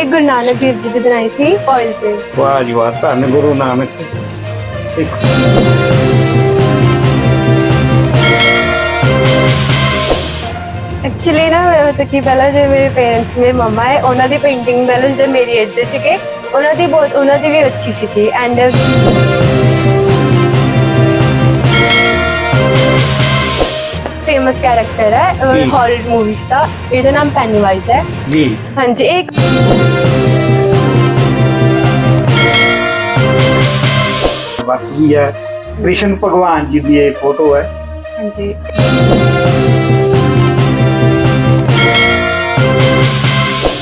ਇਹ ਗੁਰੂ ਨਾਨਕ ਦੇਵ ਜੀ ਦੀ ਬਣਾਈ ਸੀ oil paint ਵਾਹ ਜੀ ਵਾਹ ਧੰਨ ਗੁਰੂ ਨਾਨਕ। ਇੱਕ ਐਕਚੁਅਲੀ ਨਾ ਮਤਲਬ ਕਿ ਪਹਿਲਾਂ ਜੋ ਮੇਰੇ ਪੇਰੈਂਟਸ ਮੇਰੇ ਮਮਾ ਹੈ ਉਹਨਾਂ ਦੀ ਪੇਂਟਿੰਗ ਪਹਿਲਾਂ ਜਦੋਂ ਮੇਰੀ ਏਜ ਦੇ ਸੀਗੇ ਉਹਨਾਂ ਦੀ ਬਹੁਤ ਉਹਨਾਂ ਦੀ ਵੀ ਅੱਛੀ ਸੀਗੀ ਐਂਡ ਫੇਮਸ ਕੈਰੈਕਟਰ ਹੈ ਜੀ। ਹੌਰਰ ਮੂਵੀਜ਼ ਦਾ ਇਹਦਾ ਨਾਮ ਪੈਨੀਵਾਈਜ਼ ਹੈ ਜੀ ਹਾਂਜੀ ਇੱਕ ਵਸਦੀ ਹੈ ਕ੍ਰਿਸ਼ਨ ਭਗਵਾਨ ਜੀ ਦੀ ਇਹ ਫੋਟੋ ਹੈ ਹਾਂਜੀ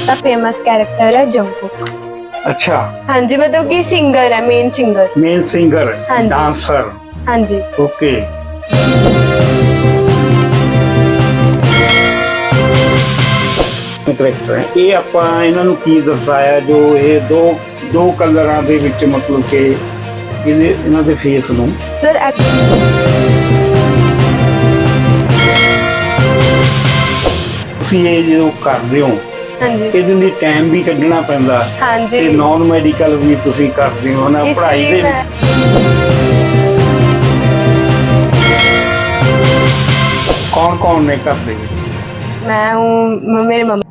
ਦਾ ਫੇਮਸ ਕੈਰੈਕਟਰ ਹੈ ਜੰਗਕੁਕ ਅੱਛਾ ਹਾਂਜੀ ਮਤਲਬ ਕਿ ਸਿੰਗਰ ਹੈ ਮੇਨ ਸਿੰਗਰ ਮੇਨ ਸਿੰਗਰ ਹਾਂਜੀ। ਡਾਂਸਰ ਹਾਂਜੀ ਓਕੇ ਕਰੈਕਟਰ ਹੈ। ਇਹ ਆਪਾਂ ਇਹਨਾਂ ਨੂੰ ਕੀ ਦਰਸਾਇਆ? ਜੋ ਇਹ ਦੋ ਦੋ ਕਲਰਾਂ ਦੇ ਵਿੱਚ ਮਤਲਬ ਕਿ ਇਹਦੇ ਇਹਨਾਂ ਦੇ ਫੇਸ ਨੂੰ। ਸਰ ਤੁਸੀਂ ਇਹ ਜੋ ਕਰਦੇ ਹੋ ਹਾਂਜੀ। ਇਹਦੇ ਲਈ ਟਾਈਮ ਵੀ ਕੱਢਣਾ ਪੈਂਦਾ। ਹਾਂਜੀ। ਤੇ ਨਾਨ ਮੈਡੀਕਲ ਵੀ ਤੁਸੀਂ ਕਰਦੇ ਹੋ ਨਾ ਇਸ ਪੜ੍ਹਾਈ ਦੇ ਵਿੱਚ। ਕੌਣ ਕੌਣ ਨੇ ਘਰ ਦੇ ਵਿੱਚ? ਮੈਂ ਹੂੰ ਮੇਰੇ ਮਮਾ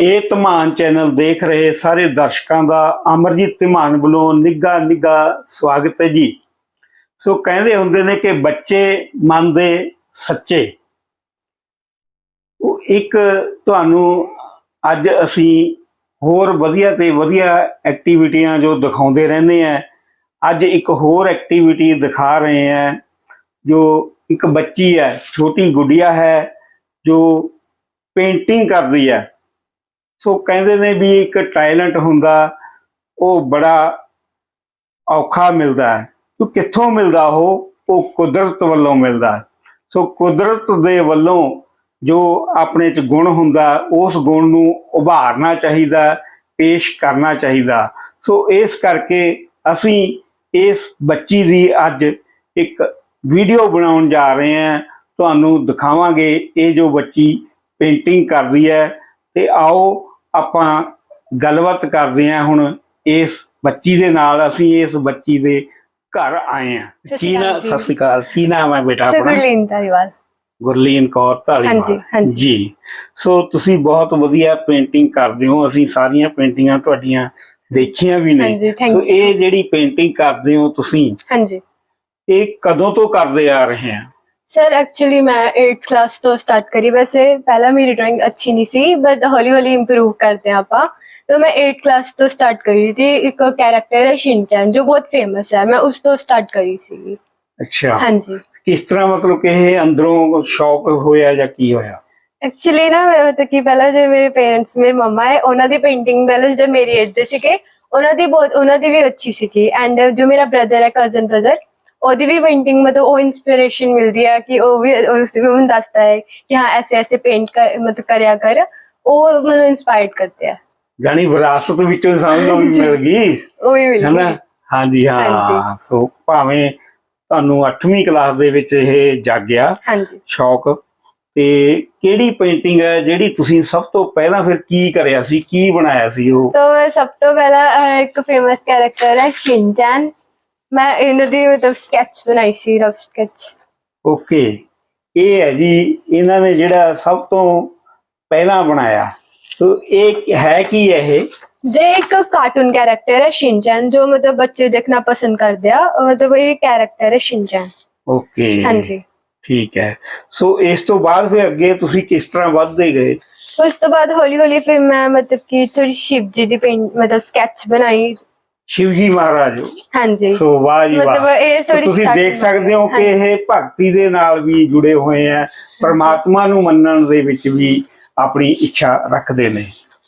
ਇਹ ਧਮਾਨ ਚੈਨਲ ਦੇਖ ਰਹੇ ਸਾਰੇ ਦਰਸ਼ਕਾਂ ਦਾ ਅਮਰਜੀਤ ਧਮਾਨ ਵੱਲੋਂ ਨਿੱਘਾ ਨਿੱਘਾ ਸਵਾਗਤ ਹੈ ਜੀ। ਸੋ ਕਹਿੰਦੇ ਹੁੰਦੇ ਨੇ ਕਿ ਬੱਚੇ ਮਨ ਦੇ ਸੱਚੇ। ਉਹ ਇੱਕ ਤੁਹਾਨੂੰ ਅੱਜ ਅਸੀਂ ਹੋਰ ਵਧੀਆ ਤੇ ਵਧੀਆ ਐਕਟੀਵਿਟੀਆਂ ਜੋ ਦਿਖਾਉਂਦੇ ਰਹਿੰਦੇ ਆ, ਅੱਜ ਇੱਕ ਹੋਰ ਐਕਟੀਵਿਟੀ ਦਿਖਾ ਰਹੇ ਆ, ਜੋ ਇੱਕ ਬੱਚੀ ਹੈ, ਛੋਟੀ ਗੁੱਡੀਆ ਹੈ, ਜੋ ਪੇਂਟਿੰਗ ਕਰਦੀ ਹੈ। ਸੋ ਕਹਿੰਦੇ ਨੇ ਵੀ ਇੱਕ ਟੈਲੈਂਟ ਹੁੰਦਾ, ਉਹ ਬੜਾ ਔਖਾ ਮਿਲਦਾ ਹੈ। ਉਹ ਕਿੱਥੋਂ ਮਿਲਦਾ ਉਹ? ਉਹ ਕੁਦਰਤ ਵੱਲੋਂ ਮਿਲਦਾ ਸੋ ਕੁਦਰਤ ਦੇ ਵੱਲੋਂ ਜੋ ਆਪਣੇ ਚ ਗੁਣ ਹੁੰਦਾ, ਉਸ ਗੁਣ ਨੂੰ ਉਭਾਰਨਾ ਚਾਹੀਦਾ, ਪੇਸ਼ ਕਰਨਾ ਚਾਹੀਦਾ। ਸੋ ਇਸ ਕਰਕੇ ਅਸੀਂ ਇਸ ਬੱਚੀ ਦੀ ਅੱਜ ਇੱਕ ਵੀਡੀਓ ਬਣਾਉਣ ਜਾ ਰਹੇ ਹਾਂ। ਤੁਹਾਨੂੰ ਦਿਖਾਵਾਂਗੇ ਇਹ ਜੋ ਬੱਚੀ ਪੇਂਟਿੰਗ ਕਰਦੀ ਹੈ। ਤੇ ਆਓ ਆਪਾਂ ਗੱਲਬਾਤ ਕਰਦੇ ਹਾਂ ਹੁਣ ਇਸ ਬੱਚੀ ਦੇ ਨਾਲ। ਅਸੀਂ ਇਸ ਬੱਚੀ ਦੇ ਘਰ ਆਏ ਹਾਂ। ਕੀ ਸ਼੍ਰੀ ਨਾ ਅਕਾਲ ਜੀ। ਸਤਿ ਸ਼੍ਰੀ ਅਕਾਲ। ਕੀ ਨਾਮ ਹੈ ਬੇਟਾ ਆਪਣਾ? ਸੁਗਰਲੀਨ ਧਾਰੀਵਾਲ ਗੁਰਲੀਨ ਕੌਰ ਧਾਲੀਵਾਲ। ਜੀ। ਸੋ ਤੁਸੀਂ ਬਹੁਤ ਵਧੀਆ ਪੇਂਟਿੰਗ ਕਰਦੇ ਹੋ। ਅਸੀਂ ਸਾਰੀਆਂ ਪੇਂਟਿੰਗਾਂ ਤੁਹਾਡੀਆਂ ਦੇਖੀਆਂ ਵੀ ਨੇ। ਸੋ. ਇਹ ਜਿਹੜੀ ਪੇਂਟਿੰਗ ਕਰਦੇ ਹੋ ਤੁਸੀਂ ਹਾਂਜੀ। ਇਹ ਕਦੋਂ ਤੋਂ ਕਰਦੇ ਆ ਰਹੇ ਆ ਸਰ ਐਕਚੁਅਲੀ ਮੈਂ 8th ਕਲਾਸ ਤੋਂ ਸਟਾਰਟ ਕਰੀ ਵੈਸੇ ਪਹਿਲਾਂ ਮੇਰੀ ਡਰਾਇੰਗ ਅੱਛੀ ਨਹੀਂ ਸੀ ਬਟ ਹੌਲੀ ਹੌਲੀ ਇੰਪਰੂਵ ਕਰਦੇ ਹਾਂ ਆਪਾਂ तो मैं 8th ਕਲਾਸ ਤੋਂ ਸਟਾਰਟ ਕਰੀ ਥੀ ਇੱਕ ਕੈਰੈਕਟਰ ਹੈ ਸ਼ਿਨਚੈਨ ਜੋ ਬਹੁਤ ਫੇਮਸ ਹੈ ਮੈਂ ਉਸ ਤੋਂ ਸਟਾਰਟ ਕਰੀ ਸੀ ਅੱਛਾ ਹਾਂਜੀ ਕਿਸ ਤਰ੍ਹਾਂ ਮਤਲਬ ਕਿ ਇਹ ਅੰਦਰੋਂ ਸ਼ੌਕ ਹੋਇਆ ਜਾਂ ਕੀ ਹੋਇਆ ਐਕਚੁਅਲੀ ਨਾ ਮੈਂ ਮਤਲਬ ਕਿ ਪਹਿਲਾਂ ਜੋ ਮੇਰੇ ਪੇਰੈਂਟਸ ਮੇਰੇ ਮਮਾ ਹੈ ਉਹਨਾਂ ਦੀ ਪੇਂਟਿੰਗ ਪਹਿਲਾਂ ਜੋ ਮੇਰੀ ਏਜ ਦੇ ਸੀਗੇ ਉਹਨਾਂ ਦੀ ਬਹੁਤ ਉਹਨਾਂ ਦੀ ਵੀ ਅੱਛੀ ਸੀਗੀ ਐਂਡ ਜੋ ਮੇਰਾ ਬ੍ਰਦਰ ਹੈ ਕਜ਼ਨ ਬ੍ਰਦਰ ਉਹਦੀ ਵੀ ਪੇਂਟਿੰਗ ਮਤਲਬ ਉਹ ਇਨਸਪੀਰੇਸ਼ਨ ਮਿਲਦੀ ਹੈ ਕਿ ਉਹ ਵੀ ਉਸ ਵੀ ਉਹਨੂੰ ਦੱਸਦਾ ਹੈ ਕਿ ਹਾਂ ਐਸੇ ਐਸੇ ਪੇਂਟ ਕਰ ਮਤਲਬ ਕਰਿਆ ਕਰ। ਉਹ ਮਤਲਬ ਇਨਸਪਾਇਰਡ ਕਰਦੇ ਆ। ਜਾਨੀ ਵਿਰਾਸਤ ਵਿੱਚੋਂ ਸਾਨੂੰ ਵੀ ਮਿਲ ਗਈ। ਉਹ ਵੀ ਮਿਲ ਗਈ। ਹਾਂਜੀ ਹਾਂ। ਸੋ ਭਾਵੇਂ ਤੁਹਾਨੂੰ 8ਵੀਂ ਕਲਾਸ ਦੇ ਵਿੱਚ ਇਹ ਜਾਗਿਆ ਹਾਂਜੀ। ਸ਼ੌਕ ਤੇ ਕਿਹੜੀ ਪੇਂਟਿੰਗ ਹੈ ਜਿਹੜੀ ਤੁਸੀਂ ਸਭ ਤੋਂ ਪਹਿਲਾਂ ਫਿਰ ਕੀ ਕਰਿਆ ਸੀ? ਕੀ ਬਣਾਇਆ ਸੀ ਉਹ? ਤਾਂ ਸਭ ਤੋਂ ਪਹਿਲਾਂ ਇੱਕ ਫੇਮਸ ਕੈਰੈਕਟਰ ਹੈ ਸ਼ਿਨਚੈਨ ਮੈਂ ਇਹਨਾਂ ਦੀ ਮਤਲਬ ਸਕੈਚ ਬਣਾਈ ਸੀ ਰਫ ਸਕੈਚ ਓਕੇ ਇਹ ਹੈ ਜੀ ਇਹਨਾਂ ਨੇ ਜਿਹੜਾ ਸਭ ਤੋਂ ਪਹਿਲਾਂ ਬਣਾਇਆ। ਤੋ ਇਹ ਹੈ ਕੀ ਹੈ ਇਹ? ਜੇ ਇੱਕ ਕਾਰਟੂਨ ਕੈਰੈਕਟਰ ਹੈ ਸ਼ਿਨਚੈਨ ਜੋ ਮਤਲਬ ਬੱਚੇ ਦੇਖਣਾ ਪਸੰਦ ਕਰਦੇ ਆ ਮਤਲਬ ਇਹ ਕੈਰੈਕਟਰ ਹੈ ਸ਼ਿਨਚੈਨ ਓਕੇ ਹਾਂਜੀ। ਠੀਕ ਹੈ। ਸੋ ਇਸ ਤੋਂ ਬਾਅਦ ਫਿਰ ਅੱਗੇ ਤੁਸੀਂ ਕਿਸ ਤਰ੍ਹਾਂ ਵੱਧਦੇ ਗਏ? ਉਸ ਤੋਂ ਬਾਅਦ ਹੌਲੀ ਹੌਲੀ ਫਿਰ ਮੈਂ ਮਤਲਬ ਕਿ ਥੋੜੀ ਸ਼ਿਵ ਜੀ ਦੀ ਪੇਂਟ ਮਤਲਬ ਸਕੈਚ ਬਣਾਈ। ਸ਼ਿਵਜੀ ਮਹਾਰਾਜ। ਹੋ ਹਾਂਜੀ। ਸੋ ਵਾਹ ਜੀ ਵਾਹ। ਮਤਲਬ ਇਹ story ਤੁਸੀਂ ਦੇਖ ਸਕਦੇ ਹੋ ਕਿ ਇਹ ਭਗਤੀ ਦੇ ਨਾਲ ਵੀ ਜੁੜੇ ਹੋਏ ਆ। ਪਰਮਾਤਮਾ ਨੂੰ ਮੰਨਣ ਦੇ ਵਿੱਚ ਵੀ ਆਪਣੀ ਇੱਛਾ ਰੱਖਦੇ ਨੇ।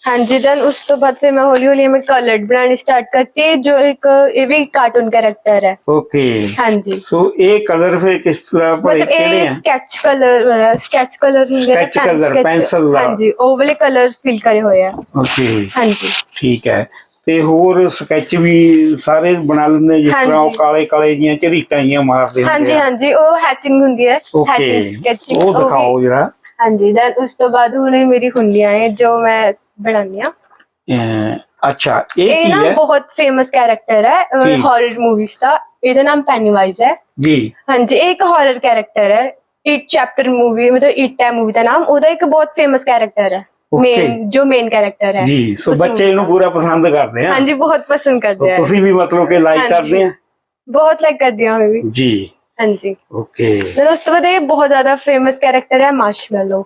ਹਾਂਜੀ ਦੈਨ ਉਸ ਤੋਂ ਬਾਅਦ ਫਿਰ ਮੈਂ ਹੌਲੀ ਹੌਲੀ ਮੈਂ ਕਲਰਡ ਬਣਾਉਣੀ ਸਟਾਰਟ ਕਰਤੀ ਜੋ ਇੱਕ ਇਹ ਵੀ ਕਾਰਟੂਨ ਕੈਰੈਕਟਰ ਹੈ। ਓਕੇ ਹਾਂਜੀ। ਸੋ ਇਹ ਕਲਰ ਫਿਰ ਕਿਸ ਤਰ੍ਹਾਂ ਭਰੇ ਮਤਲਬ ਕਿਹੜੇ ਆ? ਸਕੈਚ ਕਲਰ ਸਕੈਚ ਕਲਰ ਹੁੰਦੇ Sketch color, pencil ਨਾਲ। ਹਾਂਜੀ ਉਹ ਵਾਲੇ ਕਲਰ ਫਿਲ ਕਰੇ ਹੋਏ ਆ। ਓਕੇ ਹਾਂਜੀ। ਠੀਕ ਹੈ। ਤੇ ਹੋਰ ਸਕੈਚ ਵੀ ਸਾਰੇ ਬਣਾ ਲੈਂਦੇ ਜਿਸ ਤਰ੍ਹਾਂ ਉਹ ਹਾਂਜੀ। ਕਾਲੇ ਕਾਲੇ ਜੀਆਂ ਝਰੀਟਾਂ ਜੀਆਂ ਮਾਰਦੇ ਹੁੰਦੇ ਹਾਂਜੀ ਆ ਹਾਂਜੀ ਉਹ ਹੈਚਿੰਗ ਹੁੰਦੀ ਹੈ ਓਕੇ ਹੈਚਿੰਗ ਸਕੈਚਿੰਗ ਉਹ ਦਿਖਾਓ ਜਰਾ ਹਾਂਜੀ ਦੈਨ ਉਸ ਤੋਂ ਬਾਅਦ ਹੁਣੇ ਮੇਰੀ ਹੁੰਦੀਆਂ ਹੈ ਜੋ ਮੈਂ ਬਣਾਉਂਦੀ ਅਹ ਅੱਛਾ ਇਹ ਇਹ ਕੀ ਨਾ ਹੈ ਬਹੁਤ ਫੇਮਸ ਕੈਰੈਕਟਰ ਹੈ ਜੀ। ਹਾਰਰ ਮੂਵੀਜ਼ ਦਾ ਇਹਦਾ ਨਾਮ ਪੈਨੀਵਾਈਜ਼ ਹੈ ਜੀ ਹਾਂਜੀ ਇਹ ਇੱਕ ਹਾਰਰ ਕੈਰੈਕਟਰ ਹੈ ਇਟ ਚੈਪਟਰ ਮੂਵੀ ਮਤਲਬ ਇਟ ਹੈ ਮੂਵੀ ਦਾ ਨਾਮ ਉਹਦਾ ਇੱਕ ਬਹੁਤ ਫੇਮਸ ਕੈਰੈਕਟਰ ਹੈ. ਮੇਨ ਜੋ ਮੇਨ ਕੈਰੈਕਟਰ ਹੈ ਜੀ ਸੋ ਬੱਚੇ ਇਹਨੂੰ ਪੂਰਾ ਪਸੰਦ ਕਰਦੇ ਆ। ਹਾਂਜੀ ਬਹੁਤ ਪਸੰਦ ਕਰਦੇ ਆ। ਤੁਸੀਂ ਵੀ ਮਤਲਬ ਕਿ ਲਾਈਕ। ਕਰਦੇ ਆ? ਬਹੁਤ ਲਾਈਕ ਕਰਦੀ ਹਾਂ ਮੈਂ ਵੀ। ਜੀ। ਹਾਂਜੀ। ਓਕੇ then ਉਸ ਤੋਂ ਬਾਅਦ ਇਹ ਬਹੁਤ ਜ਼ਿਆਦਾ ਫੇਮਸ ਕੈਰੈਕਟਰ ਹੈ ਮਾਰਸ਼ਮੈਲੋ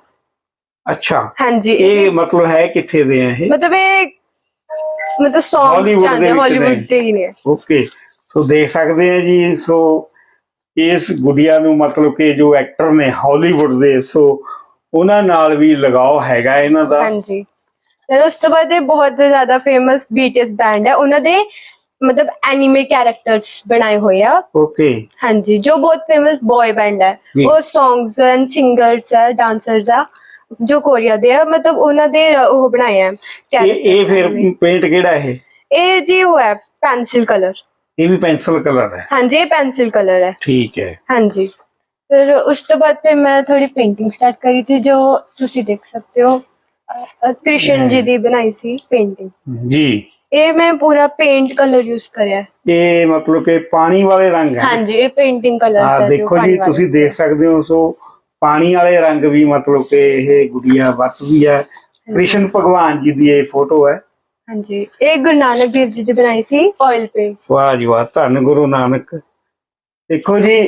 ਅੱਛਾ। ਹਾਂਜੀ। ਇਹ ਮਤਲਬ ਹੈ ਕਿੱਥੇ ਦੇ ਆ ਇਹ? ਮਤਲਬ ਇਹ ਮਤਲਬ Hollywood ਜਾਂਦੇ ਦੇ ਹਾਲੀਵੁੱਡ। ਦੇ ਹੀ ਨੇ। ਓਕੇ ਸੋ ਦੇਖ ਸਕਦੇ ਆ ਜੀ ਸੋ ਇਸ ਗੁੜੀਆ ਨੂੰ ਮਤਲਬ ਕਿ ਜੋ ਐਕਟਰ ਨੇ ਹਾਲੀਵੁੱਡ ਦੇ ਸੋ ਉਹਨਾਂ ਨਾਲ ਵੀ ਲਗਾਓ ਹੈਗਾ ਇਹਨਾਂ ਦਾ। ਹਾਂਜੀ। then ਉਸ ਤੋਂ ਬਾਅਦ ਇਹ ਬਹੁਤ ਜ਼ਿਆਦਾ ਫੇਮਸ BTS ਬੈਂਡ ਹੈ। ਉਹਨਾਂ ਦੇ ਮਤਲਬ ਐਨੀਮੇ ਕੈਰੈਕਟਰਸ ਬਣਾਏ ਹੋਏ ਆ। ਓਕੇ ਹਾਂਜੀ ਜੋ ਬਹੁਤ ਫੇਮਸ ਬॉय ਬੈਂਡ ਹੈ। ਜੀ। ਉਹ ਸੌਂਗਸ ਐਂਡ ਸਿੰਗਰਸ ਹੈ ਡਾਂਸਰਸ ਆ ਜੋ ਕੋਰੀਆ ਦੇ ਆ ਮਤਲਬ ਉਹਨਾਂ ਦੇ ਉਹ ਬਣਾਏ ਆ। ਇਹ ਇਹ ਫਿਰ ਪੇਂਟ ਕਿਹੜਾ ਇਹ? ਇਹ ਜੀ ਉਹ ਹੈ ਪੈਨਸਿਲ ਕਲਰ ਇਹ ਵੀ ਪੈਨਸਲ ਕਲਰ ਹੈ। ਹਾਂਜੀ ਇਹ ਪੈਨਸਿਲ ਕਲਰ ਹੈ। ਠੀਕ ਹੈ। ਹਾਂਜੀ। ਫਿਰ ਉਸ ਤੋਂ ਬਾਅਦ ਫਿਰ ਮੈਂ ਥੋੜੀ ਪੇਂਟਿੰਗ ਸਟਾਰਟ ਕਰੀ ਥੀ ਜੋ ਤੁਸੀਂ ਦੇਖ ਸਕਦੇ ਹੋ। ਅ, ਕ੍ਰਿਸ਼ਨ ਜੀ ਦੀ ਬਣਾਈ ਸੀ ਪੇਂਟਿੰਗ ਜੀ। ਇਹ ਮੈਂ ਪੂਰਾ ਪੇਂਟ ਕਲਰ ਯੂਜ਼ ਕਰਿਆ। ਹੈ। ਇਹ ਮਤਲਬ ਕਿ ਪਾਣੀ ਵਾਲੇ ਰੰਗ ਹੈ ਹਾਂਜੀ ਇਹ ਪੇਂਟਿੰਗ ਕਲਰ ਆ ਦੇਖੋ ਜੀ ਤੁਸੀਂ ਦੇਖ ਸਕਦੇ ਹੋ ਸੋ ਪਾਣੀ ਵਾਲੇ ਰੰਗ ਵੀ ਮਤਲਬ ਕਿ ਇਹ ਗੁੜੀਆ ਵਰਤਦੀ ਹੈ। ਕ੍ਰਿਸ਼ਨ ਭਗਵਾਨ ਜੀ ਦੀ ਇਹ ਫੋਟੋ ਹੈ। ਹਾਂਜੀ ਇਹ ਗੁਰੂ ਨਾਨਕ ਦੇਵ ਜੀ ਦੀ ਬਣਾਈ ਸੀ ਆਇਲ ਪੇਂਟ ਵਾਹ ਜੀ ਵਾਹ ਧੰਨ ਗੁਰੂ ਨਾਨਕ। ਦੇਖੋ ਜੀ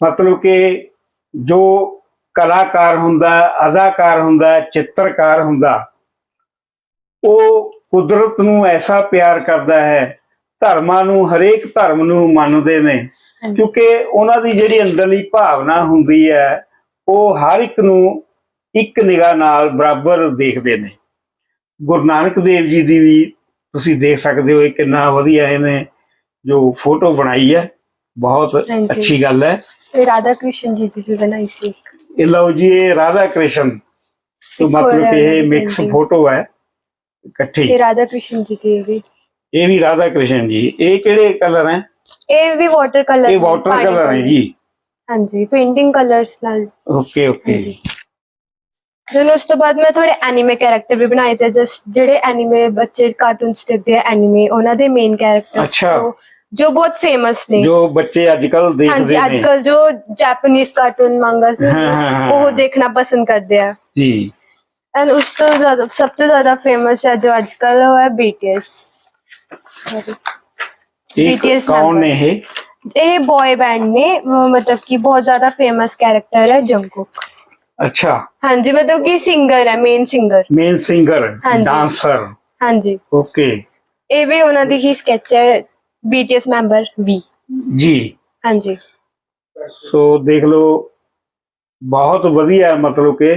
ਮਤਲਬ ਕਿ ਜੋ ਕਲਾਕਾਰ ਹੁੰਦਾ ਅਦਾਕਾਰ ਹੁੰਦਾ ਚਿੱਤਰਕਾਰ ਹੁੰਦਾ ਉਹ ਕੁਦਰਤ ਨੂੰ ਐਸਾ ਪਿਆਰ ਕਰਦਾ ਹੈ ਧਰਮਾਂ ਨੂੰ ਹਰੇਕ ਧਰਮ ਨੂੰ ਮੰਨਦੇ ਨੇ। ਕਿਉਂਕਿ ਉਹਨਾਂ ਦੀ ਜਿਹੜੀ ਅੰਦਰਲੀ ਭਾਵਨਾ ਹੁੰਦੀ ਹੈ ਉਹ ਹਰ ਇੱਕ ਨੂੰ ਇੱਕ ਨਿਗਾਹ ਨਾਲ ਬਰਾਬਰ ਦੇਖਦੇ ਨੇ। ਗੁਰੂ ਨਾਨਕ ਦੇਵ ਜੀ ਦੀ ਵੀ ਤੁਸੀਂ ਦੇਖ ਸਕਦੇ ਹੋ ਕਿੰਨਾ ਵਧੀਆ ਇਹਨੇ ਜੋ ਫੋਟੋ ਬਣਾਈ ਹੈ। ਬਹੁਤ। ਅੱਛੀ ਗੱਲ ਹੈ। ਕ੍ਰਿਸ਼ਨ ਜੀ ਦੀ ਵੀ ਬਣਾਈ ਸੀ ਇਹ ਲਓ ਜੀ ਇਹ ਰਾਧਾ ਕ੍ਰਿਸ਼ਨ ਤੋਂ ਇੱਕ ਮਤਲਬ ਹੋਰ ਕਿ ਹੈ ਇਹ ਮਿਕਸ painting। ਫੋਟੋ ਹੈ ਇਕੱਠੀ। ਇਹ ਰਾਧਾ ਕ੍ਰਿਸ਼ਨ ਜੀ ਦੀ ਵੀ। ਇਹ ਵੀ ਰਾਧਾ ਕ੍ਰਿਸ਼ਨ ਜੀ। ਇਹ ਕਿਹੜੇ ਕਲਰ ਹੈ? ਇਹ ਵੀ ਵਾਟਰ ਕਲਰ ਇਹ ਵਾਟਰ ਕਲਰ ਹੈ ਜੀ। ਹਾਂਜੀ ਪੇਂਟਿੰਗ ਕਲਰਸ ਨਾਲ। ਓਕੇ ਓਕੇ ਹਾਂਜੀ। then ਉਸ ਤੋਂ ਬਾਅਦ ਮੈਂ ਥੋੜੇ ਐਨੀਮੇ ਕੈਰੈਕਟਰ ਵੀ ਬਣਾਏ ਤੇ ਜਸ ਜਿਹੜੇ ਐਨੀਮੇ ਬੱਚੇ ਕਾਰਟੂਨਸ ਦੇਖਦੇ ਆ ਐਨੀਮੇ ਉਹਨਾਂ ਦੇ ਮੇਨ ਕੈਰੈਕਟਰ ਅੱਛਾ। ਜੋ ਬਹੁਤ ਫੇਮਸ ਨੇ ਜੋ ਬੱਚੇ ਅੱਜ ਕੱਲ ਹਾਂਜੀ ਦੇਖਦੇ ਅੱਜ ਨੇ ਕੱਲ ਜੋ ਜਾਪਾਨੀਜ਼ ਕਾਰਟੂਨ ਮੰਗਾਸ ਨੇ ਹਾਂ, ਹਾਂ, ਹਾਂ, ਉਹ ਹਾਂ। ਦੇਖਣਾ ਪਸੰਦ ਕਰਦੇ ਆ ਜੀ ਐਂਡ ਉਸ ਤੋਂ ਜ਼ਿਆਦਾ ਸਭ ਤੋਂ ਜ਼ਿਆਦਾ ਫੇਮਸ ਹੈ ਜੋ ਅੱਜ ਕੱਲ ਉਹ ਹੈ BTS ਇਹ BTS ਕੌਣ member। ਨੇ ਇਹ ਇਹ ਬॉय ਬੈਂਡ ਨੇ ਅਹ ਮਤਲਬ ਕਿ ਬਹੁਤ ਜ਼ਿਆਦਾ ਫੇਮਸ ਕੈਰੈਕਟਰ ਹੈ ਜੰਗਕੁਕ ਅੱਛਾ ਹਾਂਜੀ ਮਤਲਬ ਕਿ ਸਿੰਗਰ ਹੈ ਮੇਨ ਸਿੰਗਰ ਮੇਨ ਸਿੰਗਰ ਹਾਂਜੀ। ਡਾਂਸਰ ਹਾਂਜੀ ਓਕੇ ਇਹ ਵੀ ਉਹਨਾਂ ਦੀ ਹੀ ਸਕੈਚ ਹੈ BTS ਮੈਂਬਰ ਵੀ ਜੀ ਹਾਂਜੀ। ਸੋ ਦੇਖ ਲਓ ਬਹੁਤ ਵਧੀਆ ਮਤਲਬ ਕਿ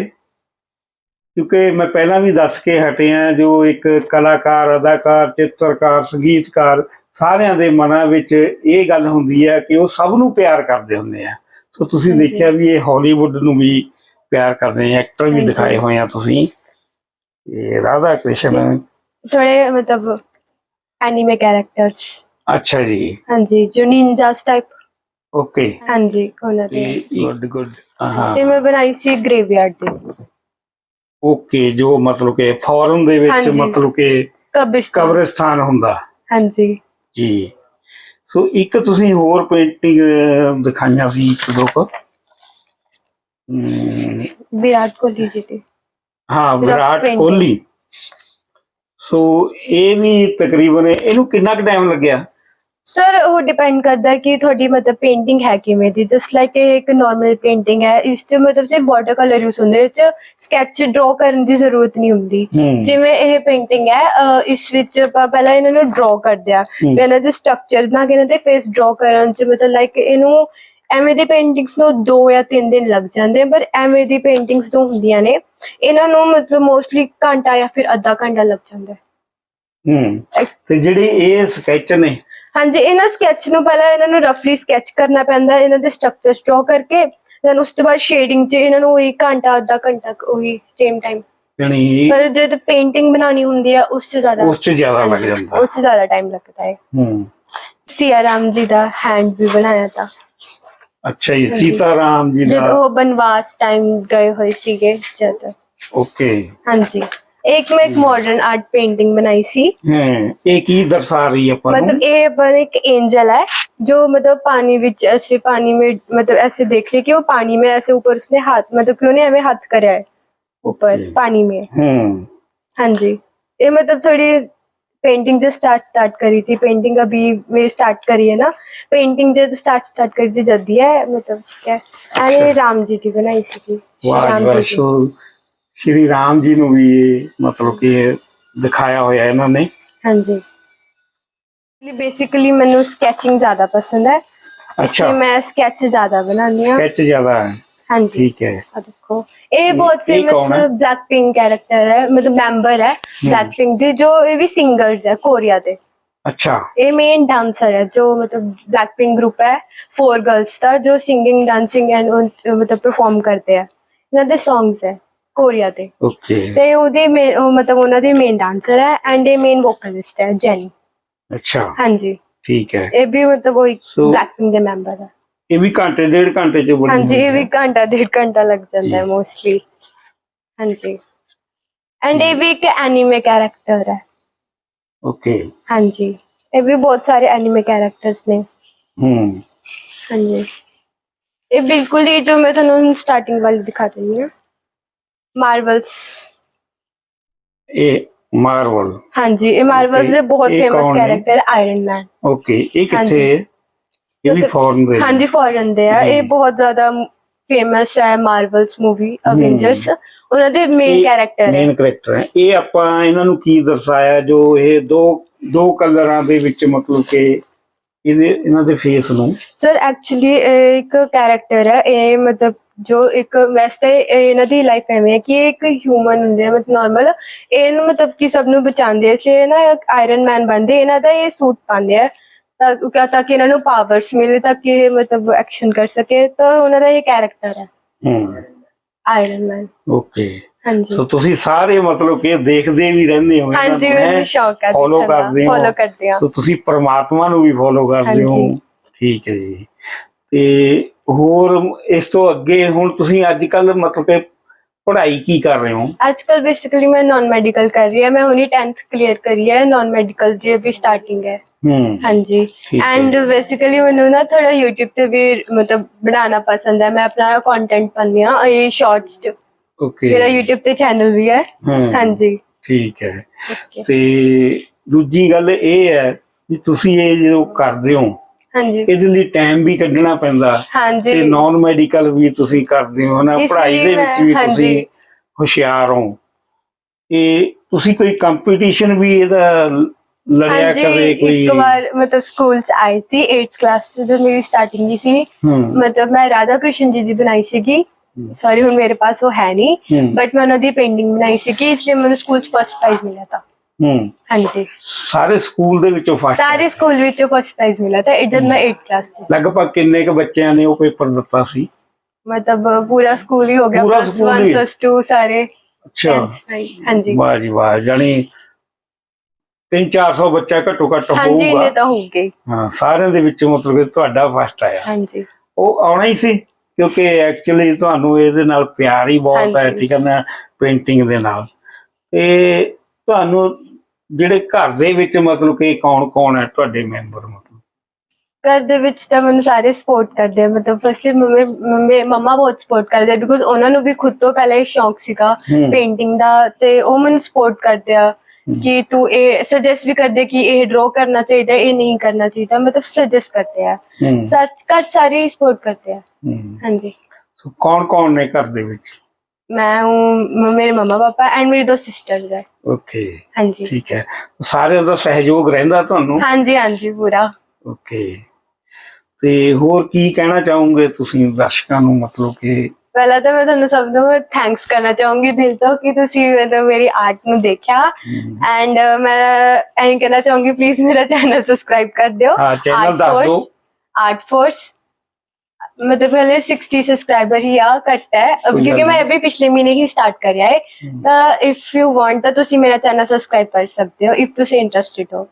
ਕਿਉਂਕਿ ਮੈਂ ਪਹਿਲਾਂ ਵੀ ਦੱਸ ਕੇ ਹਟਿਆ ਜੋ ਇੱਕ ਕਲਾਕਾਰ ਅਦਾਕਾਰ ਚਿੱਤਰਕਾਰ ਸੰਗੀਤਕਾਰ ਸਾਰਿਆਂ ਦੇ ਮਨਾਂ ਵਿੱਚ ਇਹ ਗੱਲ ਹੁੰਦੀ ਹੈ ਕਿ ਉਹ ਸਭ ਨੂੰ ਪਿਆਰ ਕਰਦੇ ਹੁੰਦੇ ਆ। ਸੋ ਤੁਸੀਂ। ਦੇਖਿਆ ਵੀ ਇਹ ਹਾਲੀਵੁੱਡ ਨੂੰ ਵੀ ਪਿਆਰ ਕਰਦੇ ਆ ਐਕਟਰ ਵੀ। ਦਿਖਾਏ ਹੋਏ ਆ ਤੁਸੀਂ। ਇਹ ਰਾਧਾ ਕ੍ਰਿਸ਼ਨ। ਥੋੜੇ ਮਤਲਬ ਐਨੀਮੇ ਕੈਰੈਕਟਰਸ ਅੱਛਾ ਜੀ। ਹਾਂਜੀ ਜੋ ਨਿੰਜਾਸ ਟਾਈਪ ਓਕੇ ਹਾਂਜੀ ਉਹਨਾਂ ਦੇ। ਗੁੱਡ ਗੁੱਡ ਹਾਂ। ਤੇ ਮੈਂ ਬਣਾਈ ਸੀ ਗ੍ਰੇਵਯਾਰਡ ਦੀ। ਓਕੇ ਜੋ ਮਤਲਬ ਕਿ ਫੋਰਨ ਦੇ ਵਿੱਚ ਹਾਂਜੀ। ਮਤਲਬ ਕਿ ਕਬਰਿਸਤਾਨ। ਕਬਰਸਤਾਨ ਹੁੰਦਾ। ਹਾਂਜੀ। ਜੀ। ਸੋ ਇੱਕ ਤੁਸੀਂ ਹੋਰ ਪੇਂਟਿੰਗ ਦਿਖਾਈਆਂ ਸੀ ਇੱਕ ਦੋ ਕੁ। ਹਮ, ਵਿਰਾਟ ਕੋਹਲੀ ਜੀ ਦੀ। ਹਾਂ ਵਿਰਾਟ painting। ਕੋਹਲੀ। ਸੋ ਇਹ ਵੀ ਤਕਰੀਬਨ ਇਹਨੂੰ ਕਿੰਨਾ ਕੁ ਟਾਈਮ ਲੱਗਿਆ? ਸਰ ਉਹ ਡਿਪੈਂਡ ਕਰਦਾ ਕਿ ਤੁਹਾਡੀ ਮਤਲਬ ਪੇਂਟਿੰਗ ਹੈ ਕਿਵੇਂ ਦੀ? ਜਸਟ ਲਾਈਕ ਇਹ ਇੱਕ ਨਾਰਮਲ ਪੇਂਟਿੰਗ ਹੈ ਇਸ ਚ ਮਤਲਬ ਸਿਰਫ ਵਾਟਰ ਕਲਰ ਯੂਜ਼ ਹੁੰਦੇ ਇਹ ਚ ਸਕੈਚ ਡਰਾ ਕਰਨ ਦੀ ਜ਼ਰੂਰਤ ਨਹੀਂ ਹੁੰਦੀ। ਹੂੰ। ਜਿਵੇਂ ਇਹ ਪੇਂਟਿੰਗ ਹੈ ਅਹ ਇਸ ਵਿੱਚ ਆਪਾਂ ਪਹਿਲਾਂ ਇਹਨਾਂ ਨੂੰ ਡਰਾ ਕਰਦੇ ਆ ਹੂੰ। ਇਹਨਾਂ ਦੇ ਸਟਰਕਚਰ ਬਣਾ ਕੇ ਇਹਨਾਂ ਦੇ ਫੇਸ ਡਰਾ ਕਰਨ ਚ ਮਤਲਬ ਲਾਈਕ ਇਹਨੂੰ ਐਵੇਂ ਦੀ ਪੇਂਟਿੰਗਸ ਨੂੰ 2 ਜਾਂ 3 ਦਿਨ ਲੱਗ ਜਾਂਦੇ ਆ, ਪਰ ਐਵੇਂ ਦੀ ਪੇਂਟਿੰਗਸ ਤੋਂ ਹੁੰਦੀਆਂ ਨੇ ਇਹਨਾਂ ਨੂੰ ਮਤਲਬ ਮੋਸਟਲੀ ਘੰਟਾ ਜਾਂ ਫਿਰ ਅੱਧਾ ਘੰਟਾ ਲੱਗ ਜਾਂਦਾ ਹੈ। ਹੂੰ। ਤੇ ਜਿਹੜੇ ਇਹ ਸਕੈਚ ਨੇ ਹਾਂਜੀ ਇਹਨਾਂ ਸਕੈਚ ਨੂੰ ਪਹਿਲਾਂ ਇਹਨਾਂ ਨੂੰ ਰਫਲੀ ਸਕੈਚ ਕਰਨਾ ਪੈਂਦਾ ਇਹਨਾਂ ਦੇ ਸਟਰਕਚਰਸ ਡਰਾ ਕਰਕੇ ਦੈਨ ਉਸ ਤੋਂ ਬਾਅਦ ਸ਼ੇਡਿੰਗ 'ਚ ਇਹਨਾਂ ਨੂੰ ਉਹੀ ਘੰਟਾ ਅੱਧਾ ਘੰਟਾ ਉਹੀ ਸੇਮ ਟਾਈਮ ਯਾਨੀ ਪਰ ਜਦ ਪੇਂਟਿੰਗ ਬਣਾਉਣੀ ਹੁੰਦੀ ਹੈ ਉਸ 'ਚ ਜ਼ਿਆਦਾ ਉਸ 'ਚ ਜ਼ਿਆਦਾ ਲੱਗ ਜਾਂਦਾ। ਉਸ 'ਚ ਜ਼ਿਆਦਾ ਟਾਈਮ ਲੱਗਦਾ ਹੈ। ਹੂੰ। ਸਿਆ ਰਾਮ ਜੀ ਦਾ ਹੈਂਡ ਵੀ ਬਣਾਇਆ ਤਾਂ। ਅੱਛਾ ਜੀ ਸੀਤਾ ਰਾਮ ਜੀ ਜਦ ਦਾ ਉਹ ਬਨਵਾਸ ਟਾਈਮ ਗਏ ਹੋਏ ਸੀਗੇ ਜਦ। ਓਕੇ ਹਾਂਜੀ। एक में एक मॉडर्न आर्ट पेंटिंग बनाई सी एक ही दर्शा रही है मतलब ये अपन एक एंजल है जो मतलब पानी विच ऐसे पानी में मतलब ऐसे देख रही है कि वो पानी में ऐसे ऊपर उसने हाथ मतलब क्यों नहीं हमें हाथ करा है ऊपर पानी में। हम्म। हाँ जी। ये मतलब थोड़ी पेंटिंग जब स्टार्ट स्टार्ट करी थी। पेंटिंग अभी मेरे स्टार्ट करी है ना। पेंटिंग जब स्टार्ट स्टार्ट करी थी जल्दी है मतलब क्या? अच्छा। अरे राम जी की बनाई सी थी राम जी ਸ਼੍ਰੀ ਰਾਮ ਜੀ ਨੂੰ ਵੀ ਇਹ ਮਤਲਬ ਕਿ ਦਿਖਾਇਆ ਹੋਇਆ ਇਹਨਾਂ ਨੇ हाँ जी बेसिकली मैंने स्केचिंग ज्यादा पसंद है ਅੱਛਾ इसलिए मैं स्केच ज्यादा बनानी हूँ ਸਕੈਚ ਜ਼ਿਆਦਾ ਹੈ हाँ जी ਠੀਕ ਹੈ ਆ ਦੇਖੋ ਇਹ ਬਹੁਤ ਇਹ ਕੌਣ ਹੈ? ਫੇਮਸ ਬਲੈਕ ਪਿੰਕ ਕੈਰੈਕਟਰ ਹੈ ਮਤਲਬ ਮੈਂਬਰ ਹੈ ਬਲੈਕ ਪਿੰਕ ਦੇ ਜੋ ਇਹ ਵੀ ਸਿੰਗਰਸ ਹੈ ਕੋਰੀਆ ਦੇ ਅੱਛਾ ਇਹ ਮੇਨ ਡਾਂਸਰ ਹੈ ਜੋ ਮਤਲਬ ਬਲੈਕ ਪਿੰਕ ਗਰੁੱਪ ਹੈ ਫੋਰ ਗਰਲਸ ਦਾ ਜੋ ਸਿੰਗਿੰਗ ਡਾਂਸਿੰਗ ਐਂਡ ਮਤਲਬ ਪਰਫਾਰਮ ਕਰਦੇ ਆ ਇਹਨਾਂ ਦੇ ਸੌਂਗਸ ਹੈ ਕੋਰੀਆ ਦੇ ਓਕੇ ਤੇ ਉਹਦੇ main- ਉਹ ਮਤਲਬ ਉਹਨਾਂ ਦੇ ਮੇਨ ਡਾਂਸਰ ਹੈ ਐਂਡ ਇਹ ਮੇਨ ਵੋਕਲਿਸਟ ਹੈ ਜੈਨੀ ਅੱਛਾ। ਹਾਂਜੀ। ਠੀਕ ਹੈ। ਇਹ ਵੀ ਮਤਲਬ ਉਹ So- ਬਲੈਕ ਪਿੰਕ ਦੇ ਮੈਂਬਰ ਹੈ। ਇਹ ਵੀ ਘੰਟੇ ਡੇਢ ਘੰਟੇ ਚ ਬਣੀ ਹਾਂਜੀ ਹੋਈ ਇਹ ਵੀ ਹੈ। ਘੰਟਾ ਡੇਢ ਘੰਟਾ ਲੱਗ ਜਾਂਦਾ ਹੈ ਜੀ। ਮੋਸਟਲੀ ਹਾਂਜੀ। ਐਂਡ ਇਹ ਵੀ ਇੱਕ ਐਨੀਮੇ ਕੈਰੈਕਟਰ ਹੈ। ਓਕੇ ਹਾਂਜੀ। ਇਹ ਵੀ ਬਹੁਤ ਸਾਰੇ ਐਨੀਮੇ ਕੈਰੈਕਟਰਸ ਨੇ। ਹੂੰ। ਹਾਂਜੀ। ਇਹ ਬਿਲਕੁਲ ਹੀ ਜੋ ਮੈਂ ਤੁਹਾਨੂੰ ਸਟਾਰਟਿੰਗ ਵਾਲੀ ਦਿਖਾ ਦਿੰਦੀ ਹਾਂ। ਮਾਰਵਲਸ ਇਹ ਮਾਰਵਲ ਹਾਂਜੀ ਇਹ ਮਾਰਵਲਸ Okay, ਦੇ ਬਹੁਤ ਇਹ ਫੇਮਸ ਕੌਣ? ਕੈਰੈਕਟਰ ਆਇਰਨ ਮੈਨ ਓਕੇ ਇਹ ਕਿੱਥੇ ਹਾਂਜੀ। ਹੈ? ਇਹ ਵੀ ਫੋਰਨ ਦੇ ਹਾਂਜੀ ਫੋਰਨ ਦੇ ਆ। ਜੀ। ਇਹ ਬਹੁਤ ਜ਼ਿਆਦਾ ਫੇਮਸ ਹੈ ਮਾਰਵਲਸ ਮੂਵੀ ਅਵੈਂਜਰਸ ਉਹਨਾਂ ਦੇ ਮੇਨ ਕੈਰੈਕਟਰ ਹੈ। ਮੇਨ ਕਰੈਕਟਰ ਹੈ। ਇਹ ਆਪਾਂ ਇਹਨਾਂ ਨੂੰ ਕੀ ਦਰਸਾਇਆ ਜੋ ਇਹ ਦੋ ਦੋ ਕਲਰਾਂ ਦੇ ਵਿੱਚ ਮਤਲਬ ਕਿ ਇਹਦੇ ਇਹਨਾਂ ਦੇ ਫੇਸ ਨੂੰ। ਸਰ ਐਕਚੁਅਲੀ ਇੱਕ ਕੈਰੈਕਟਰ ਹੈ। ਇਹ ਮਤਲਬ ਜੋ ਇੱਕ ਵੈਸੇ ਇਹ ਇਹਨਾਂ ਦੀ ਲਾਈਫ ਐਵੇਂ ਹੈ ਕਿ ਇਹ ਇੱਕ ਹਿਊਮਨ ਹੁੰਦੇ ਆ ਮਤਲਬ ਨਾਰਮਲ ਇਹਨੂੰ ਮਤਲਬ ਕਿ ਸਭ ਨੂੰ ਬਚਾਉਂਦੇ ਇਸ ਲਈ ਨਾ ਆਇਰਨ ਮੈਨ ਬਣਦੇ ਇਹਨਾਂ ਦਾ ਇਹ ਸੂਟ ਪਾਉਂਦੇ ਆ। ਤਾਂ ਤਾਂ ਕਿ ਇਹਨਾਂ ਨੂੰ ਪਾਵਰਸ ਮਿਲੇ ਤਾਂ ਕਿ ਇਹ ਮਤਲਬ ਐਕਸ਼ਨ ਕਰ ਸਕੇ। ਤਾਂ ਉਹਨਾਂ ਦਾ ਇਹ ਕੈਰੈਕਟਰ ਹੈ। ਹੂੰ। ਆਇਰਨ ਮੈਨ ਓਕੇ ਹਾਂਜੀ। ਸੋ ਤੁਸੀਂ ਸਾਰੇ ਮਤਲਬ ਕਿ ਦੇਖਦੇ ਵੀ ਰਹਿੰਦੇ ਹੋ ਹਾਂਜੀ ਮੈਨੂੰ? ਸ਼ੌਕ ਹੈ ਫੋਲੋ ਕਰਦੇ ਹੋ। ਕਰਦੇ ਸੋ ਤੁਸੀਂ ਪ੍ਰਮਾਤਮਾ ਨੂੰ ਵੀ ਫੋਲੋ ਕਰਦੇ ਹੋ। ਠੀਕ ਹੈ ਜੀ। ਤੇ ਹੋਰ ਇਸ ਤੋਂ ਅੱਗੇ ਹੁਣ ਤੁਸੀਂ ਅੱਜ ਕੱਲ ਮਤਲਬ ਕਿ ਪੜ੍ਹਾਈ ਕੀ ਕਰ ਰਹੇ ਹੋ आजकल बेसिकली मैं नॉन मेडिकल कर रही है मैं हुनी टेंथ क्लियर करी है नॉन मेडिकल जी अभी स्टार्टिंग है ਹੂੰ हाँ जी ठीक है। एंड बेसिकली मैंने ना थोड़ा यूट्यूब पे भी मतलब बनाना पसंद है मैं अपना कंटेंट पानी हाँ ये शॉर्ट्स च ਓਕੇ मेरा यूट्यूब पे चैनल भी है ਹੂੰ हाँ जी ਠੀਕ ਹੈ Okay. ਤੇ ਦੂਜੀ ਗੱਲ ਇਹ ਹੈ ਵੀ ਤੁਸੀਂ ਇਹ ਜਦੋਂ ਕਰਦੇ ਹੋ ਹਾਂਜੀ। ਇਹਦੇ ਲਈ ਟਾਈਮ ਵੀ ਕੱਢਣਾ ਪੈਂਦਾ। ਤੇ ਨਾਨ ਮੈਡੀਕਲ ਵੀ ਤੁਸੀਂ ਕਰਦੇ ਹੋ ਨਾ ਪੜ੍ਹਾਈ ਦੇ ਵਿੱਚ ਵੀ ਤੁਸੀਂ ਹੁਸ਼ਿਆਰ ਹੋ। ਇਹ ਤੁਸੀਂ ਕੋਈ ਕੰਪੀਟੀਸ਼ਨ ਵੀ ਇਹਦਾ ਲੜਿਆ ਕਦੇ ਕੋਈ? ਇੱਕ ਵਾਰ ਮਤਲਬ ਸਕੂਲ ਚ ਆਈ ਸੀ 8th ਕਲਾਸ ਜਦੋਂ ਮੇਰੀ ਸਟਾਰਟਿੰਗ ਹੀ ਸੀ। ਮਤਲਬ ਮੈਂ ਰਾਧਾ ਕ੍ਰਿਸ਼ਨ ਜੀ ਦੀ ਬਣਾਈ ਸੀਗੀ। ਸੌਰੀ ਹੁਣ ਮੇਰੇ ਪਾਸ ਉਹ ਹੈ ਨਹੀਂ। ਬਟ ਮੈਂ ਉਹਨਾਂ ਦੀ ਪੇਂਟਿੰਗ ਬਣਾਈ ਸੀ ਕਿ ਇਸ ਲਈ ਮੈਨੂੰ ਸਕੂਲ ਚ ਫਸਟ ਪ੍ਰਾਈਜ਼ ਮਿਲਿਆ ਤਾਂ। ਹੂੰ। ਹਾਂਜੀ। ਸਾਰੇ ਸਕੂਲ ਦੇ ਵਿੱਚੋਂ ਫਸਟ ਸਾਰੇ ਸਕੂਲ ਵਿੱਚੋਂ ਫਸਟ ਪ੍ਰਾਈਜ਼ ਮਿਲਿਆ था ਇਹ ਜਦ ਮੈਂ 8th ਕਲਾਸ 'ਚ ਸੀ। ਲਗਭਗ ਕਿੰਨੇ ਕੁ ਬੱਚਿਆਂ ਨੇ ਉਹ ਪੇਪਰ ਦਿੱਤਾ ਸੀ? ਮਤਲਬ ਪੂਰਾ ਸਕੂਲ ਹੀ ਹੋ ਗਿਆ ਪੂਰਾ ਸਕੂਲ 1 ਹੀ? ਪਲੱਸ 2 ਸਾਰੇ ਅੱਛਾ। ਹਾਂਜੀ। ਵਾਹ ਜੀ ਵਾਹ ਜਾਨੀ 3-400 ਬੱਚਾ ਘੱਟੋ ਘੱਟ ਹਾਂਜੀ ਇਹਨੇ ਹੋਊਗਾ। ਤਾਂ ਹੋ ਗਈ ਹਾਂ ਸਾਰਿਆਂ ਦੇ ਵਿੱਚੋਂ ਮਤਲਬ ਕਿ ਤੁਹਾਡਾ ਫਸਟ ਆਇਆ। ਹਾਂਜੀ। ਉਹ ਆਉਣਾ ਹੀ ਸੀ ਕਿਉਂਕਿ ਐਕਚੁਅਲੀ ਤੁਹਾਨੂੰ ਇਹਦੇ ਨਾਲ ਪਿਆਰ ਹੀ ਬਹੁਤ ਹੈ। ਠੀਕ ਹੈ ਨਾ ਪੇਂਟਿੰਗ ਦੇ ਨਾਲ। ਤੇ ਤੁਹਾਨੂੰ ਜਿਹੜੇ ਘਰ ਦੇ ਵਿੱਚ ਮਤਲਬ ਕਿ ਕੌਣ ਕੌਣ ਹੈ ਤੁਹਾਡੇ ਮੈਂਬਰ ਮਤਲਬ? ਘਰ ਦੇ ਵਿੱਚ ਤਾਂ ਮੈਨੂੰ ਸਾਰੇ ਸਪੋਰਟ ਕਰਦੇ ਆ ਮਤਲਬ ਫਸਟਲੀ ਮੰਮੀ ਮੰਮੀ ਮਮਾ ਬਹੁਤ ਸਪੋਰਟ ਕਰਦੇ ਆ ਬਿਕੋਜ਼ ਉਹਨਾਂ ਨੂੰ ਵੀ ਖੁਦ ਤੋਂ ਪਹਿਲਾਂ ਹੀ ਸ਼ੌਂਕ ਸੀਗਾ ਹੂੰ। ਪੇਂਟਿੰਗ ਦਾ ਤੇ ਉਹ ਮੈਨੂੰ ਸਪੋਰਟ ਕਰਦੇ ਆ ਕਿ ਤੂੰ ਇਹ ਸੁਜੈਸਟ ਵੀ ਕਰਦੇ ਕਿ ਇਹ ਡਰਾ ਕਰਨਾ ਚਾਹੀਦਾ ਇਹ ਨਹੀਂ ਕਰਨਾ ਚਾਹੀਦਾ ਮਤਲਬ ਸੁਜੈਸਟ ਕਰਦੇ ਆ। ਹੂੰ। ਸੱਚ ਕਰ ਸਾਰੇ ਸਪੋਰਟ ਕਰਤੇ ਆ। ਹੂੰ। ਹਾਂਜੀ। ਸੋ ਕੌਣ ਕੌਣ ਨੇ ਘਰ ਦੇ ਵਿੱਚ? ਮੈਂ ਹੂੰ ਮੇਰੇ ਮਮਾ ਪਾਪਾ ਐਂਡ ਮੇਰੀ ਦੋ ਸਿਸਟਰਸ ਹੈ ਓਕੇ ਹਾਂਜੀ। ਠੀਕ ਹੈ। ਸਾਰਿਆਂ ਦਾ ਸਹਿਯੋਗ ਰਹਿੰਦਾ ਤੁਹਾਨੂੰ? ਹਾਂਜੀ ਹਾਂਜੀ ਪੂਰਾ। ਓਕੇ ਤੇ ਹੋਰ ਕੀ ਕਹਿਣਾ ਚਾਹੋਗੇ ਤੁਸੀਂ ਦਰਸ਼ਕਾਂ ਨੂੰ? ਮਤਲਬ ਕਿ ਪਹਿਲਾਂ ਤਾਂ ਮੈਂ ਤੁਹਾਨੂੰ ਸਭ ਨੂੰ ਥੈਂਕਸ ਕਰਨਾ ਚਾਹੂੰਗੀ। ਦਿਲ ਤੋਂ ਕਿ ਤੁਸੀਂ ਮਤਲਬ ਮੇਰੀ ਆਰਟ ਨੂੰ ਦੇਖਿਆ। ਐਂਡ ਮੈਂ ਐਂ ਕਹਿਣਾ ਚਾਹੂੰਗੀ ਪਲੀਜ਼ ਮੇਰਾ ਚੈਨਲ ਸਬਸਕ੍ਰਾਈਬ ਕਰ ਦਿਓ। ਹਾਂ ਚੈਨਲ ਦੱਸ ਦਿਓ। ਆਰਟ ਫੋਰਸ मतलब पहले 60 सब्सक्राइबर ही आ घट है अब कोई क्योंकि गल मैं नहीं। अभी पिछले महीने ही स्टार्ट करिया है तो इफ यू वांट तो ਤੁਸੀਂ ਮੇਰਾ ਚੈਨਲ ਸਬਸਕ੍ਰਾਈਬ ਕਰ ਸਕਦੇ ਹੋ ਇਫ ਤੁਸੀਂ ਇੰਟਰਸਟਿਡ ਹੋ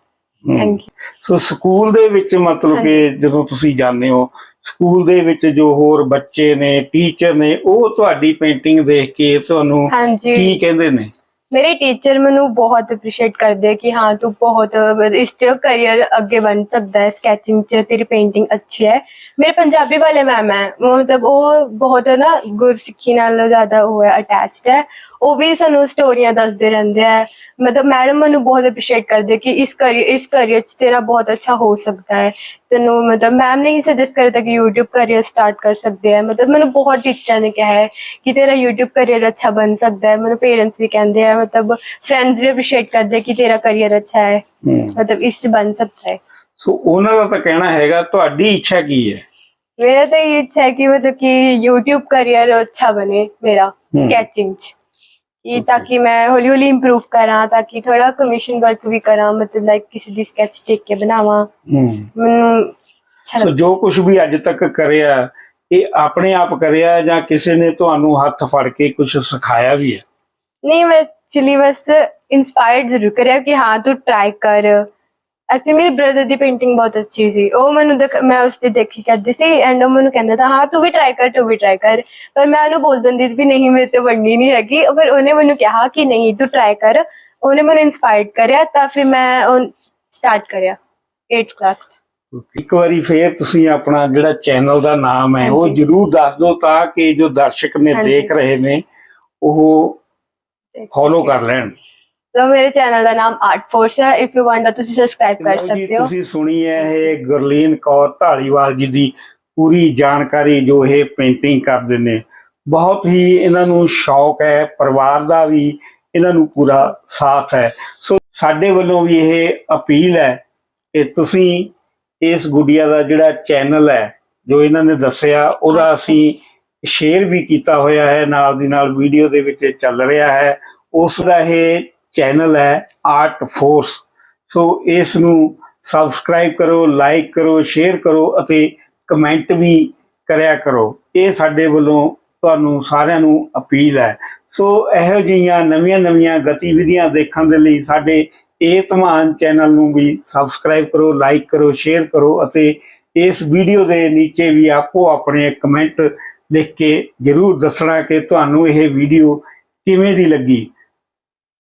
ਥੈਂਕ ਯੂ ਸੋ ਸਕੂਲ ਦੇ ਵਿੱਚ ਮਤਲਬ ਕਿ ਜਦੋਂ ਤੁਸੀਂ ਜਾਂਦੇ ਹੋ ਸਕੂਲ ਦੇ ਵਿੱਚ ਜੋ ਹੋਰ ਬੱਚੇ ਨੇ ਟੀਚਰ ਨੇ ਉਹ ਤੁਹਾਡੀ ਪੇਂਟਿੰਗ ਦੇਖ ਕੇ ਤੁਹਾਨੂੰ ਹਾਂਜੀ ਕੀ ਕਹਿੰਦੇ ਨੇ ਮੇਰੇ ਟੀਚਰ ਮੈਨੂੰ ਬਹੁਤ ਅਪਰੀਸ਼ੀਏਟ ਕਰਦੇ ਕਿ ਹਾਂ ਤੂੰ ਬਹੁਤ, ਇਸ ਚ ਕੈਰੀਅਰ ਅੱਗੇ ਬਣ ਸਕਦਾ ਹੈ ਸਕੈਚਿੰਗ ਚ ਤੇਰੀ ਪੇਂਟਿੰਗ ਅੱਛੀ ਹੈ। ਮੇਰੇ ਪੰਜਾਬੀ ਵਾਲੇ ਮੈਮ ਹੈ, ਮਤਲਬ ਉਹ ਬਹੁਤ ਨਾ ਗੁਰਸਿੱਖੀ ਨਾਲ ਜ਼ਿਆਦਾ ਉਹ ਹੈ ਅਟੈਚਡ ਹੈ। ਉਹ ਵੀ ਸਾਨੂੰ ਸਟੋਰੀਆਂ ਦੱਸਦੇ ਰਹਿੰਦੇ ਆ। ਮਤਲਬ ਮੈਡਮ ਮੈਨੂੰ ਬਹੁਤ ਅਪਰੀਸ਼ੀਏਟ ਕਰਦੇ ਕਿ ਇਸ ਕਰੀ ਇਸ ਕਰੀਅਰ 'ਚ ਤੇਰਾ ਬਹੁਤ ਅੱਛਾ ਹੋ ਸਕਦਾ ਹੈ। ਤੈਨੂੰ ਮਤਲਬ ਮੈਮ ਨੇ ਹੀ ਸੁਜੈਸਟ ਕਰਿਆ ਕਿ YouTube ਕਰੀਅਰ ਸਟਾਰਟ ਕਰ ਸਕਦੇ ਆ। ਮਤਲਬ ਮੈਨੂੰ ਬਹੁਤ ਟੀਚਰਾਂ ਨੇ ਕਿਹਾ ਹੈ ਕਿ ਤੇਰਾ YouTube ਕਰੀਅਰ ਅੱਛਾ ਬਣ ਸਕਦਾ ਹੈ। ਮੈਨੂੰ ਪੇਰੈਂਟਸ ਵੀ ਕਹਿੰਦੇ ਆ ਮਤਲਬ ਫਰੈਂਡਸ ਵੀ ਅਪਰੀਸ਼ੀਏਟ ਕਰਦੇ ਕਿ ਤੇਰਾ ਕਰੀਅਰ ਅੱਛਾ ਹੈ। ਮਤਲਬ ਇਸ 'ਚ ਬਣ ਸਕਦਾ ਹੈ। ਸੋ ਉਹਨਾਂ ਦਾ ਤਾਂ ਕਹਿਣਾ ਹੈਗਾ ਤੁਹਾਡੀ ਇੱਛਾ ਕੀ ਹੈ? ਮੇਰਾ ਤਾਂ ਇਹ ਇੱਛਾ ਹੈ ਕਿ ਮਤਲਬ ਕਿ YouTube ਕਰੀਅਰ ਅੱਛਾ ਬਣੇ ਮੇਰਾ ਸਕੈਚਿੰਗ 'ਚ। ਕਿ ਤਾਂ ਕਿ ਮੈਂ ਹੌਲੀ ਹੌਲੀ ਇੰਪਰੂਵ ਕਰਾਂ ਤਾਂ ਕਿ ਥੋੜਾ ਕਮਿਸ਼ਨ ਵਰਕ ਵੀ ਕਰਾਂ ਮਤਲਬ ਲਾਈਕ ਕਿਸੇ ਦੀ ਸਕੈਚ ਟੇਕ ਕੇ ਬਣਾਵਾਂ। ਮੈਨੂੰ ਸੋ ਜੋ ਕੁਝ ਵੀ ਅੱਜ ਤੱਕ ਕਰਿਆ ਇਹ ਆਪਣੇ ਆਪ ਕਰਿਆ ਜਾਂ ਕਿਸੇ ਨੇ ਤੁਹਾਨੂੰ ਹੱਥ ਫੜ ਕੇ ਕੁਝ ਸਿਖਾਇਆ ਵੀ ਹੈ? ਨਹੀਂ ਮੈਂ ਚਲੀ ਬਸ ਇਨਸਪਾਇਰਡ ਜ਼ਰੂਰ ਕਰਿਆ ਕਿ ਹਾਂ ਤੂੰ ਟਰਾਈ ਕਰ। ਐਕਚੁਅਲੀ ਮੇਰੇ ਬ੍ਰਦਰ ਦੀ ਪੇਂਟਿੰਗ ਬਹੁਤ ਅੱਛੀ ਸੀ ਉਹ ਮੈਨੂੰ ਦੇਖ ਮੈਂ ਉਸ ਦੀ ਦੇਖੀ ਕਰਦੀ ਸੀ ਐਂਡ ਉਹ ਮੈਨੂੰ ਕਹਿੰਦਾ था ਹਾਂ ਤੂੰ ਵੀ ਟਰਾਈ ਕਰ ਤੂੰ ਵੀ ਟਰਾਈ ਕਰ ਪਰ ਮੈਂ ਉਹਨੂੰ ਬੋਲ ਦਿੰਦੀ ਸੀ ਵੀ ਨਹੀਂ ਮੇਰੇ ਤੋਂ ਬਣਨੀ ਨਹੀਂ ਹੈਗੀ ਫਿਰ ਉਹਨੇ ਮੈਨੂੰ ਕਿਹਾ ਕਿ ਨਹੀਂ ਤੂੰ ਟਰਾਈ ਕਰ ਉਹਨੇ ਮੈਨੂੰ ਇਨਸਪਾਇਰਡ ਕਰਿਆ ਤਾਂ ਫਿਰ ਮੈਂ ਉਹ ਸਟਾਰਟ ਕਰਿਆ 8th ਕਲਾਸ ਇੱਕ ਵਾਰੀ ਫੇਰ ਤੁਸੀਂ ਆਪਣਾ ਜਿਹੜਾ ਚੈਨਲ ਦਾ ਨਾਮ ਹੈ ਉਹ ਹਾਂਜੀ। ਜਰੂਰ ਦੱਸ ਦਿਓ ਤਾਂ ਕਿ ਜੋ ਦਰਸ਼ਕ ਨੇ ਹਾਂਜੀ। ਦੇਖ ਰਹੇ ਨੇ ਉਹ ਫੋਲੋ ਕਰ ਲੈਣ ਸੋ ਮੇਰੇ ਚੈਨਲ ਦਾ ਨਾਮ ਆਰਟ ਫੋਰਸ ਹੈ। ਇਫ ਯੂ ਵਾਂਟ ਤਾਂ ਤੁਸੀਂ ਸਬਸਕ੍ਰਾਈਬ ਕਰ ਸਕਦੇ ਹੋ। ਤੁਸੀਂ ਸੁਣੀ ਹੈ ਇਹ ਗੁਰਲੀਨ ਕੌਰ ਢਾਲੀਵਾਲ ਜੀ ਦੀ ਪੂਰੀ ਜਾਣਕਾਰੀ ਜੋ ਇਹ ਪੇਂਟਿੰਗ ਕਰਦੇ ਨੇ। ਬਹੁਤ ਹੀ ਇਹਨਾਂ ਨੂੰ ਸ਼ੌਕ ਹੈ ਪਰਿਵਾਰ ਦਾ ਵੀ ਇਹਨਾਂ ਨੂੰ ਪੂਰਾ ਸਾਥ ਹੈ। ਸੋ ਸਾਡੇ ਵੱਲੋਂ ਵੀ ਇਹ ਅਪੀਲ ਹੈ ਕਿ ਤੁਸੀਂ ਇਸ ਗੁੱਡੀਆ ਦਾ ਜਿਹੜਾ ਚੈਨਲ ਹੈ ਜੋ ਇਹਨਾਂ ਨੇ ਦੱਸਿਆ ਉਹਦਾ ਅਸੀਂ ਸ਼ੇਅਰ ਵੀ ਕੀਤਾ ਹੋਇਆ ਹੈ ਨਾਲ ਦੀ ਨਾਲ ਵੀਡੀਓ ਦੇ ਵਿੱਚ ਚੱਲ ਰਿਹਾ ਹੈ। ਉਸ ਦਾ ਇਹ ਚੈਨਲ ਹੈ ਆਰਟ ਫੋਰਸ ਸੋ ਇਸ ਨੂੰ ਸਬਸਕ੍ਰਾਈਬ ਕਰੋ ਲਾਈਕ ਕਰੋ ਸ਼ੇਅਰ ਕਰੋ ਅਤੇ ਕਮੈਂਟ ਵੀ ਕਰਿਆ ਕਰੋ। ਇਹ ਸਾਡੇ ਵੱਲੋਂ ਤੁਹਾਨੂੰ ਸਾਰਿਆਂ ਨੂੰ ਅਪੀਲ ਹੈ। ਸੋ ਇਹੋ ਜਿਹੀਆਂ ਨਵੀਆਂ-ਨਵੀਆਂ ਗਤੀਵਿਧੀਆਂ ਦੇਖਣ ਦੇ ਲਈ ਸਾਡੇ ਇਹ ਧਮਾਨ ਚੈਨਲ ਨੂੰ ਵੀ ਸਬਸਕ੍ਰਾਈਬ ਕਰੋ ਲਾਈਕ ਕਰੋ ਸ਼ੇਅਰ ਕਰੋ ਅਤੇ ਇਸ ਵੀਡੀਓ ਦੇ ਨੀਚੇ ਵੀ ਆਪੋ ਆਪਣੇ ਕਮੈਂਟ ਲਿਖ ਕੇ ਜਰੂਰ ਦੱਸਣਾ ਕਿ ਤੁਹਾਨੂੰ ਇਹ ਵੀਡੀਓ ਕਿਵੇਂ ਦੀ ਲੱਗੀ।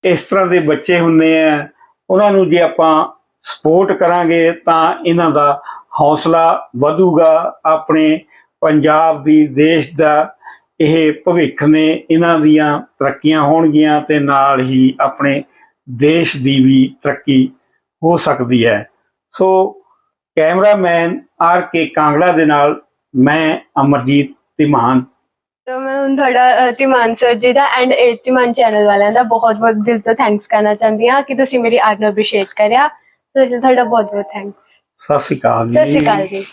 ਇਸ ਤਰ੍ਹਾਂ ਦੇ ਬੱਚੇ ਹੁੰਦੇ ਆ, ਉਹਨਾਂ ਨੂੰ ਜੇ ਆਪਾਂ ਸਪੋਰਟ ਕਰਾਂਗੇ ਤਾਂ ਇਹਨਾਂ ਦਾ ਹੌਸਲਾ ਵਧੂਗਾ। ਆਪਣੇ ਪੰਜਾਬ ਦੀ, ਦੇਸ਼ ਦਾ ਇਹ ਭਵਿੱਖ ਨੇ ਇਹਨਾਂ ਦੀਆਂ ਤਰੱਕੀਆਂ ਹੋਣਗੀਆਂ ਤੇ ਨਾਲ ਹੀ ਆਪਣੇ ਦੇਸ਼ ਦੀ ਵੀ ਤਰੱਕੀ ਹੋ ਸਕਦੀ ਹੈ। So cameraman R K Kangra ਦੇ ਨਾਲ ਮੈਂ ਅਮਰਜੀਤ ਤਿਮਾਨ ਤਾਂ ਮੈਂ ਹੁਣ ਤੁਹਾਡਾ ਤਿਮਾਨ ਸਰ ਜੀ ਦਾ ਐਂਡ ਤਿਮਾਨ ਚੈਨਲ ਵਾਲਿਆਂ ਦਾ ਬਹੁਤ ਬਹੁਤ ਦਿਲ ਤੋਂ ਥੈਂਕਸ ਕਰਨਾ ਚਾਹੁੰਦੀ ਆ ਕਿ ਤੁਸੀਂ ਮੇਰੀ ਆਰਟ ਨੂੰ ਅਪਰੀਸ਼ੀਏਟ ਕਰਿਆ ਤੁਹਾਡਾ ਬਹੁਤ ਬਹੁਤ ਥੈਂਕਸ ਸਤਿ ਸ਼੍ਰੀ ਅਕਾਲ ਜੀ। ਸਤਿ ਸ਼੍ਰੀ ਅਕਾਲ ਜੀ।